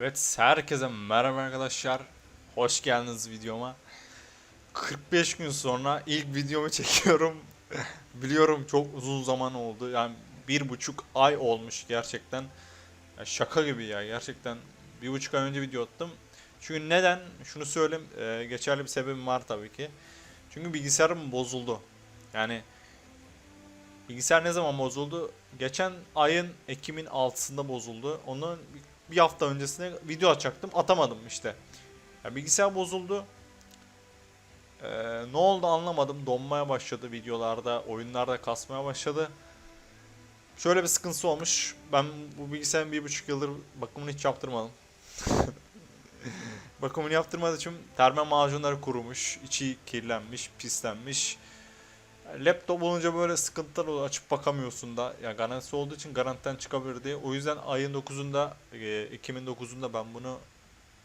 Evet herkese merhaba arkadaşlar. Hoş geldiniz videoma. 45 gün sonra ilk videomu çekiyorum. Biliyorum çok uzun zaman oldu. Yani bir buçuk ay olmuş gerçekten. Ya şaka gibi ya gerçekten. Bir buçuk ay önce video attım. Çünkü neden? Şunu söyleyeyim. e, geçerli bir sebebim var tabii ki. Çünkü bilgisayarım bozuldu. Yani bilgisayar ne zaman bozuldu? Geçen ayın Ekim'in 6'sında bozuldu. Onun bir hafta öncesine video atacaktım. Atamadım işte. Ya bilgisayar bozuldu. Ee, ne oldu anlamadım. Donmaya başladı videolarda, oyunlarda kasmaya başladı. Şöyle bir sıkıntısı olmuş. Ben bu bilgisayarın bir buçuk yıldır bakımını hiç yaptırmadım. bakımını yaptırmadığım için termal macunları kurumuş, içi kirlenmiş, pislenmiş. Laptop olunca böyle sıkıntılar oluyor. Açıp bakamıyorsun da. Ya garantisi olduğu için garantiden çıkabilir diye. O yüzden ayın 9'unda, e, Ekim'in 9'unda ben bunu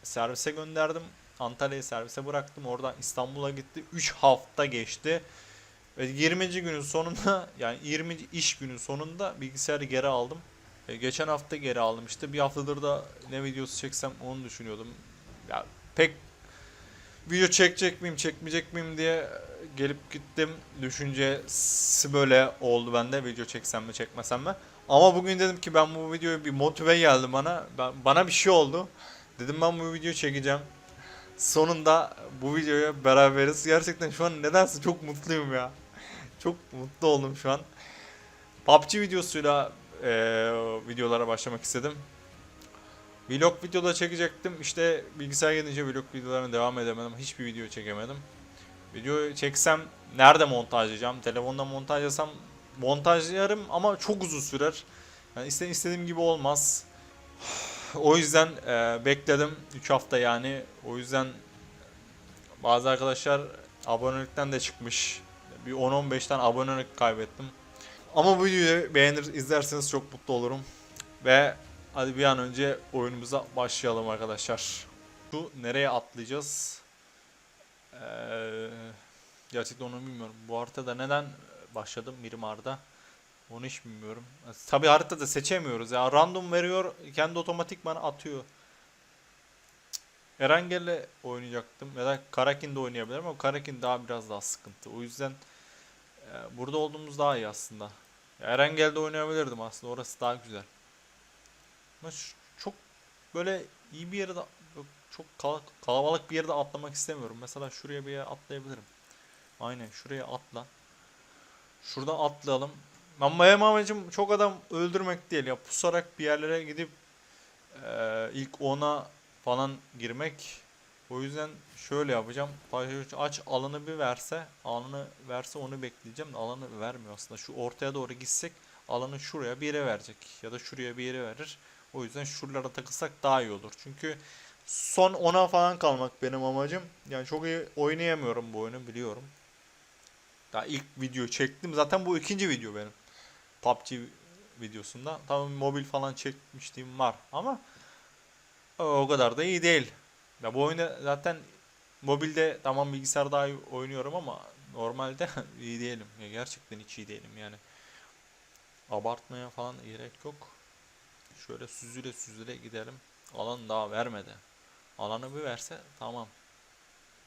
servise gönderdim. Antalya'yı servise bıraktım. Oradan İstanbul'a gitti. 3 hafta geçti. Ve 20. günün sonunda yani 20. iş günün sonunda bilgisayarı geri aldım. E, geçen hafta geri aldım işte. Bir haftadır da ne videosu çeksem onu düşünüyordum. Ya pek video çekecek miyim, çekmeyecek miyim diye gelip gittim. Düşüncesi böyle oldu bende. Video çeksem mi, çekmesem mi? Ama bugün dedim ki ben bu videoyu bir motive geldi bana. Ben, bana bir şey oldu. Dedim ben bu videoyu çekeceğim. Sonunda bu videoya beraberiz. Gerçekten şu an nedense çok mutluyum ya. Çok mutlu oldum şu an. PUBG videosuyla eee, videolara başlamak istedim. Vlog videoda çekecektim. İşte bilgisayar gelince vlog videolarına devam edemedim. Hiçbir video çekemedim. Video çeksem nerede montajlayacağım? Telefonda montajlasam montajlarım ama çok uzun sürer. Yani iste- istediğim gibi olmaz. O yüzden e, bekledim 3 hafta yani. O yüzden bazı arkadaşlar abonelikten de çıkmış. Bir 10-15 tane abonelik kaybettim. Ama bu videoyu beğenir izlerseniz çok mutlu olurum. Ve hadi bir an önce oyunumuza başlayalım arkadaşlar. Şu nereye atlayacağız? Ee, gerçekten onu bilmiyorum. Bu haritada neden başladım Mirimar'da? Onu hiç bilmiyorum. Tabi haritada seçemiyoruz ya. Random veriyor, kendi otomatik bana atıyor. Erangel'le oynayacaktım ya da Karakin'de oynayabilirim ama Karakin daha biraz daha sıkıntı. O yüzden e, burada olduğumuz daha iyi aslında. Erangel'de oynayabilirdim aslında. Orası daha güzel. Çok böyle iyi bir yere de çok kal- kalabalık bir yerde atlamak istemiyorum. Mesela şuraya bir yere atlayabilirim. Aynen şuraya atla. Şuradan atlayalım. Ben benim amacım çok adam öldürmek değil ya. Pusarak bir yerlere gidip eee, ilk ona falan girmek. O yüzden şöyle yapacağım. Aç alanı bir verse, alanı verse onu bekleyeceğim alanı vermiyor aslında. Şu ortaya doğru gitsek alanı şuraya bir yere verecek ya da şuraya bir yere verir. O yüzden şuralara takılsak daha iyi olur. Çünkü son 10'a falan kalmak benim amacım. Yani çok iyi oynayamıyorum bu oyunu biliyorum. Daha ilk video çektim. Zaten bu ikinci video benim. PUBG videosunda. Tamam mobil falan çekmişliğim var ama o kadar da iyi değil. Ya bu oyunda zaten mobilde tamam bilgisayar daha iyi oynuyorum ama normalde iyi değilim. Ya gerçekten hiç iyi değilim yani. Abartmaya falan gerek yok. Şöyle süzüle süzüle gidelim. Alan daha vermedi. Alanı bir verse tamam.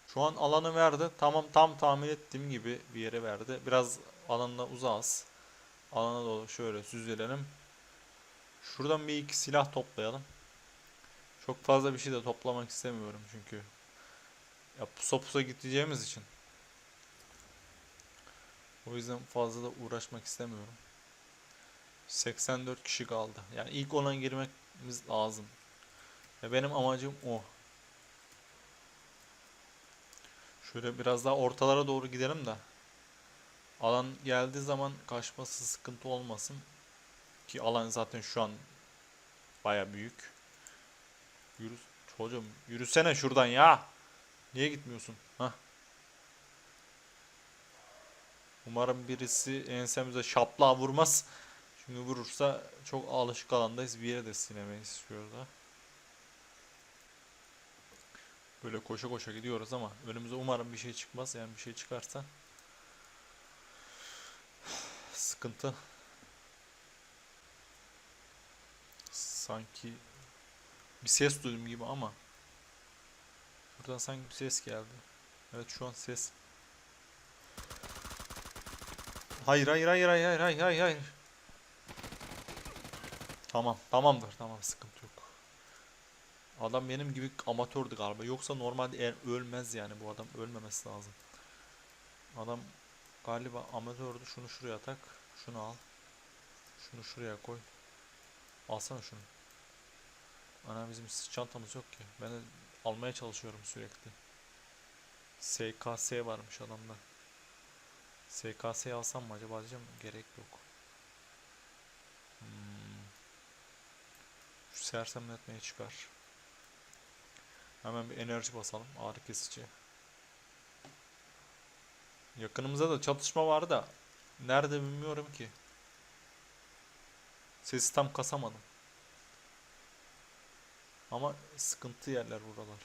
Şu an alanı verdi. Tamam tam tahmin ettiğim gibi bir yere verdi. Biraz alanına uzağız. Alana doğru şöyle süzülelim. Şuradan bir iki silah toplayalım. Çok fazla bir şey de toplamak istemiyorum çünkü. Ya pusa pusa gideceğimiz için. O yüzden fazla da uğraşmak istemiyorum. 84 kişi kaldı. Yani ilk ona girmemiz lazım. Ya benim amacım o. Şöyle biraz daha ortalara doğru gidelim de. Alan geldiği zaman kaçması sıkıntı olmasın. Ki alan zaten şu an baya büyük. Yürü çocuğum yürüsene şuradan ya. Niye gitmiyorsun? Hah. Umarım birisi ensemize şapla vurmaz. Çünkü vurursa çok alışık alandayız. Bir yere de sinemeyiz şurada. Böyle koşa koşa gidiyoruz ama önümüze umarım bir şey çıkmaz. Yani bir şey çıkarsa sıkıntı. Sanki Bir ses duydum gibi ama. Buradan sanki bir ses geldi. Evet şu an ses. Hayır hayır hayır hayır hayır hayır hayır. Tamam tamamdır tamam sıkıntı yok. Adam benim gibi amatördü galiba. Yoksa normalde eğer ölmez yani bu adam ölmemesi lazım. Adam galiba amatördü. Şunu şuraya tak. Şunu al. Şunu şuraya koy. Alsana şunu. Ana bizim çantamız yok ki. Ben de almaya çalışıyorum sürekli. SKS varmış adamda. SKS alsam mı acaba diyeceğim. Gerek yok. Hmm. Sersemletmeye çıkar. Hemen bir enerji basalım. Ağrı kesici. Yakınımızda da çatışma var da nerede bilmiyorum ki. Sesi tam kasamadım. Ama sıkıntı yerler buralar.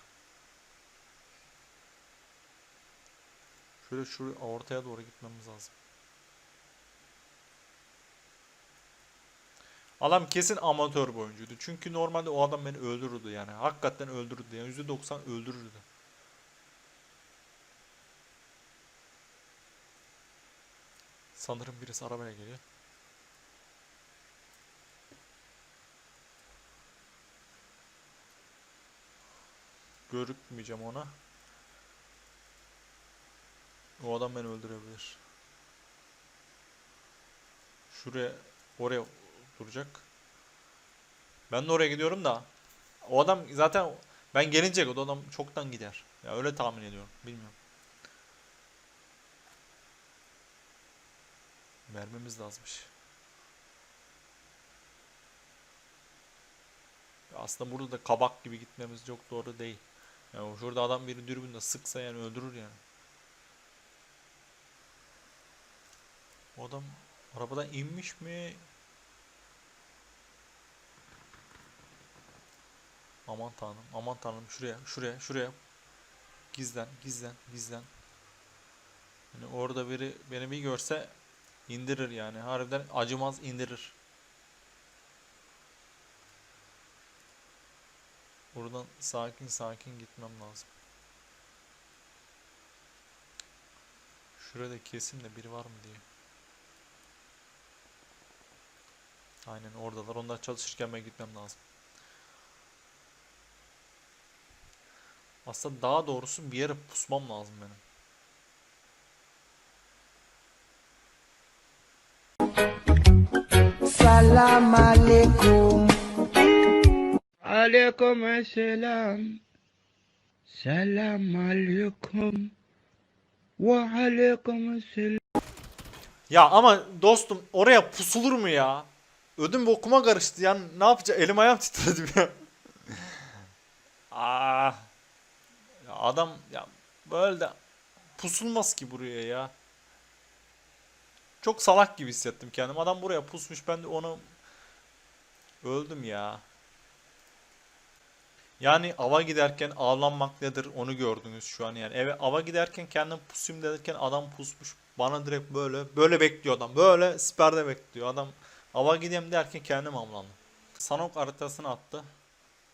Şöyle şuraya ortaya doğru gitmemiz lazım. Adam kesin amatör bir oyuncuydu. Çünkü normalde o adam beni öldürürdü yani. Hakikaten öldürürdü. Yani %90 öldürürdü. Sanırım birisi arabaya geliyor. Görükmeyeceğim ona. O adam beni öldürebilir. Şuraya, oraya duracak. Ben de oraya gidiyorum da. O adam zaten ben gelince o adam çoktan gider. Ya öyle tahmin ediyorum. Bilmiyorum. Vermemiz lazımmış. Aslında burada da kabak gibi gitmemiz çok doğru değil. Yani şurada adam biri dürbünle sıksa yani öldürür yani. O adam arabadan inmiş mi? Aman tanrım, aman tanrım şuraya, şuraya, şuraya. Gizlen, gizlen, gizlen. Yani orada biri beni bir görse indirir yani. Harbiden acımaz indirir. Buradan sakin sakin gitmem lazım. Şurada kesim de biri var mı diye. Aynen oradalar. Onlar çalışırken ben gitmem lazım. Aslında daha doğrusu bir yere pusmam lazım benim. Salam alaikum. Aleyküm selam. Selam aleyküm. Ve aleyküm selam. Ya ama dostum oraya pusulur mu ya? Ödüm bokuma karıştı yani ne yapacağım? Elim ayağım titredi ya. Aa. Adam ya böyle de pusulmaz ki buraya ya. Çok salak gibi hissettim kendim. Adam buraya pusmuş ben de onu öldüm ya. Yani ava giderken avlanmak nedir onu gördünüz şu an yani. Eve ava giderken kendim pusayım derken adam pusmuş. Bana direkt böyle böyle bekliyor adam. Böyle siperde bekliyor. Adam ava gideyim derken kendim avlandım. Sanok haritasını attı.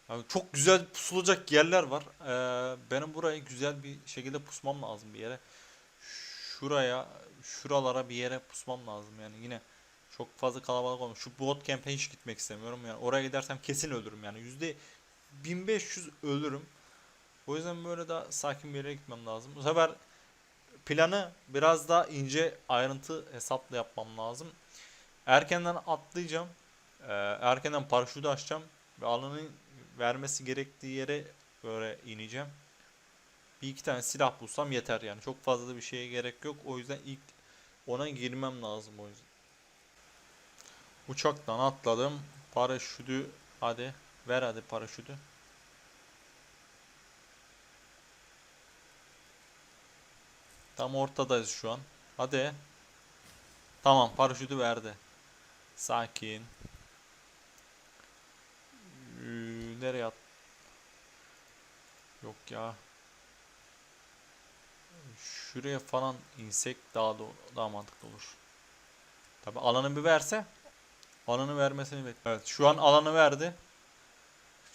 Abi çok güzel pusulacak yerler var. Ee, benim burayı güzel bir şekilde pusmam lazım bir yere. Şuraya, şuralara bir yere pusmam lazım yani yine çok fazla kalabalık olmuş. Şu boot camp'e hiç gitmek istemiyorum yani. Oraya gidersem kesin ölürüm yani. Yüzde 1500 ölürüm. O yüzden böyle daha sakin bir yere gitmem lazım. Bu sefer planı biraz daha ince ayrıntı hesapla yapmam lazım. Erkenden atlayacağım. Ee, erkenden paraşütü açacağım. Ve alanın vermesi gerektiği yere böyle ineceğim. Bir iki tane silah bulsam yeter yani. Çok fazla da bir şeye gerek yok. O yüzden ilk ona girmem lazım o yüzden. Uçaktan atladım. Paraşütü hadi ver hadi paraşütü. Tam ortadayız şu an. Hadi. Tamam paraşütü verdi. Sakin. Ee, nereye at? Yok ya. Şuraya falan insek daha do- daha mantıklı olur. Tabi alanı bir verse alanı vermesini bekliyorum. Evet şu an alanı verdi.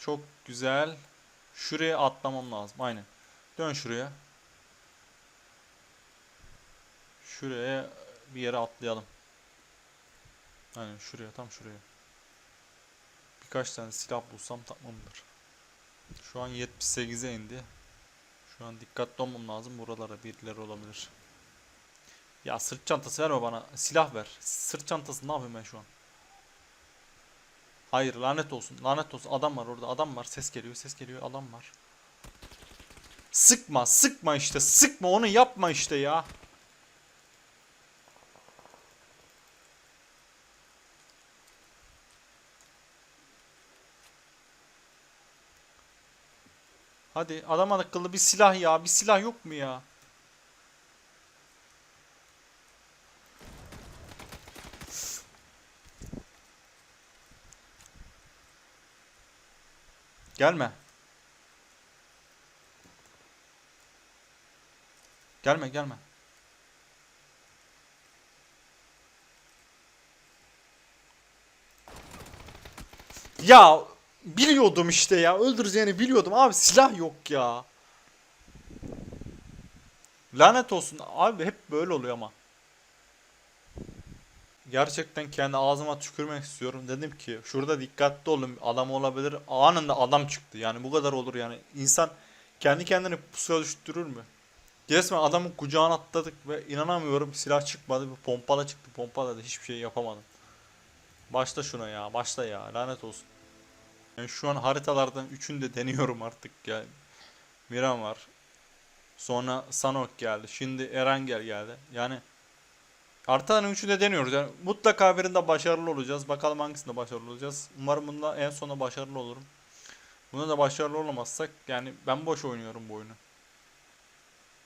Çok güzel. Şuraya atlamam lazım. Aynen. Dön şuraya. Şuraya bir yere atlayalım. Aynen şuraya tam şuraya. Birkaç tane silah bulsam tamamdır. Şu an 78'e indi. Şu an dikkatli olmam lazım. Buralara birileri olabilir. Ya sırt çantası verme bana. Silah ver. Sırt çantası ne yapayım ben şu an? Hayır lanet olsun. Lanet olsun. Adam var orada. Adam var. Ses geliyor. Ses geliyor. Adam var. Sıkma. Sıkma işte. Sıkma. Onu yapma işte ya. Hadi adam akıllı bir silah ya. Bir silah yok mu ya? Gelme. Gelme gelme. Ya biliyordum işte ya. Öldüreceğini biliyordum. Abi silah yok ya. Lanet olsun. Abi hep böyle oluyor ama. Gerçekten kendi ağzıma tükürmek istiyorum. Dedim ki şurada dikkatli olun. Adam olabilir. Anında adam çıktı. Yani bu kadar olur yani. İnsan kendi kendini pusuya düşürür mü? Resmen adamın kucağına atladık ve inanamıyorum silah çıkmadı. Bir pompala çıktı. Pompala da hiçbir şey yapamadım. Başla şuna ya. Başla ya. Lanet olsun. Yani şu an haritalardan üçünü de deniyorum artık ya. Miran var. Sonra Sanok geldi. Şimdi Erangel geldi. Yani haritaların üçünü de deniyoruz. Yani mutlaka birinde başarılı olacağız. Bakalım hangisinde başarılı olacağız. Umarım bunda en sona başarılı olurum. Bunda da başarılı olamazsak yani ben boş oynuyorum bu oyunu.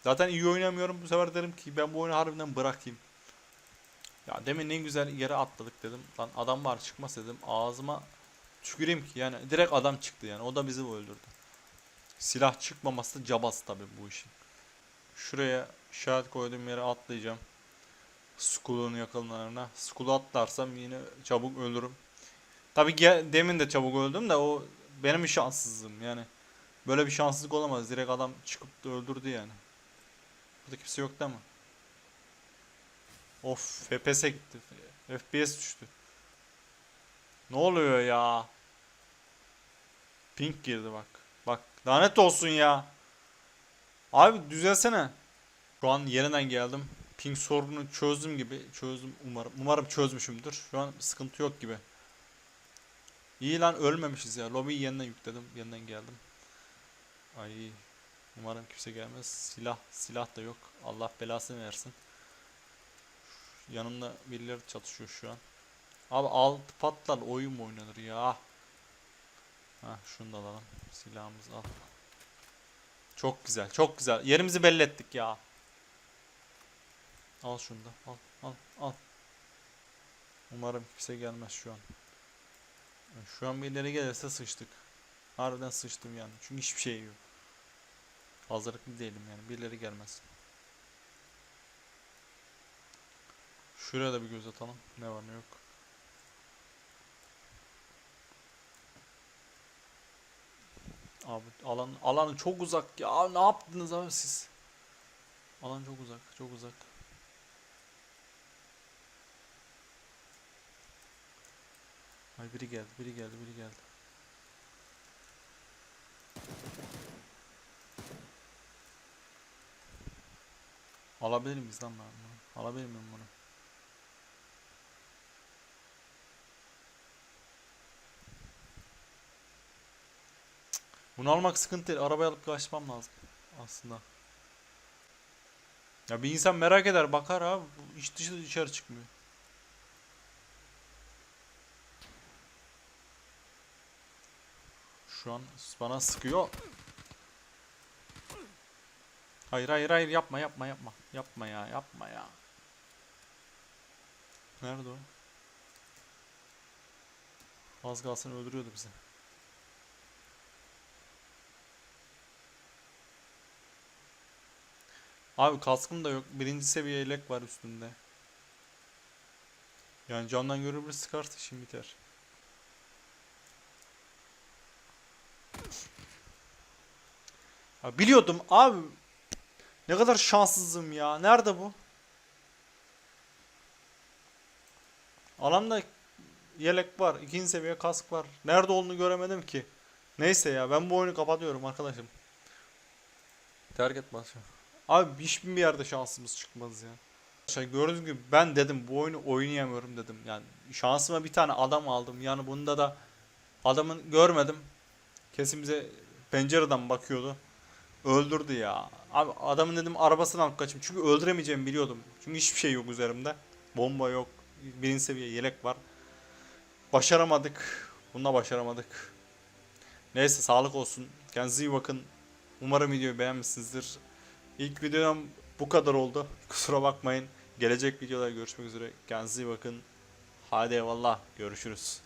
Zaten iyi oynamıyorum. Bu sefer derim ki ben bu oyunu harbiden bırakayım. Ya demin en güzel yere atladık dedim. Lan adam var çıkmaz dedim. Ağzıma tüküreyim ki yani direkt adam çıktı yani. O da bizi öldürdü. Silah çıkmaması cabası tabi bu işin. Şuraya işaret koyduğum yere atlayacağım. Skull'un yakınlarına. Skull'u atlarsam yine çabuk ölürüm. Tabi demin de çabuk öldüm de o benim bir şanssızlığım yani. Böyle bir şanssızlık olamaz. Direkt adam çıkıp da öldürdü yani. Burada kimse yok değil mi? Of FPS'e gitti. FPS düştü. Ne oluyor ya? Pink girdi bak. Bak lanet olsun ya. Abi düzelsene. Şu an yeniden geldim. Ping sorununu çözdüm gibi. Çözdüm umarım. Umarım çözmüşümdür. Şu an sıkıntı yok gibi. İyi lan ölmemişiz ya. Lobby'yi yeniden yükledim. Yeniden geldim. Ay umarım kimse gelmez. Silah silah da yok. Allah belasını versin. Yanımda birileri çatışıyor şu an. Abi alt patlar oyun mu oynanır ya? Ha şunu da alalım. Silahımızı al. Çok güzel, çok güzel. Yerimizi belli ettik ya. Al şunu da. Al, al, al. Umarım kimse gelmez şu an. Şu an birileri gelirse sıçtık. Harbiden sıçtım yani. Çünkü hiçbir şey yok. Hazırlıklı değilim yani. Birileri gelmez. Şuraya da bir göz atalım. Ne var ne yok. Abi alan alan çok uzak ya. Ne yaptınız abi siz? Alan çok uzak, çok uzak. Ay biri geldi, biri geldi, biri geldi. Alabilir miyiz lan ben bunu? Alabilir miyim bunu? Bunu almak sıkıntı değil. Arabayı alıp kaçmam lazım aslında. Ya bir insan merak eder bakar abi. Bu iç dışı dışarı çıkmıyor. Şu an bana sıkıyor. Hayır hayır hayır yapma yapma yapma. Yapma ya yapma ya. Nerede o? Az kalsın öldürüyordu bizi. Abi kaskım da yok. Birinci seviye yelek var üstünde. Yani camdan görür bir sıkarsa işim biter. Ya biliyordum abi. Ne kadar şanssızım ya. Nerede bu? Alanda yelek var. ikinci seviye kask var. Nerede olduğunu göremedim ki. Neyse ya ben bu oyunu kapatıyorum arkadaşım. Terk et maçı. Abi hiçbir yerde şansımız çıkmaz ya. Şey gördüğünüz gibi ben dedim bu oyunu oynayamıyorum dedim. Yani şansıma bir tane adam aldım. Yani bunda da adamın görmedim. Kesin bize pencereden bakıyordu. Öldürdü ya. Abi adamın dedim arabasını alıp kaçayım. Çünkü öldüremeyeceğimi biliyordum. Çünkü hiçbir şey yok üzerimde. Bomba yok. Birinci seviye yelek var. Başaramadık. Bununla başaramadık. Neyse sağlık olsun. Kendinize iyi bakın. Umarım videoyu beğenmişsinizdir. İlk videom bu kadar oldu. Kusura bakmayın. Gelecek videoda görüşmek üzere. Kendinize iyi bakın. Hadi eyvallah. Görüşürüz.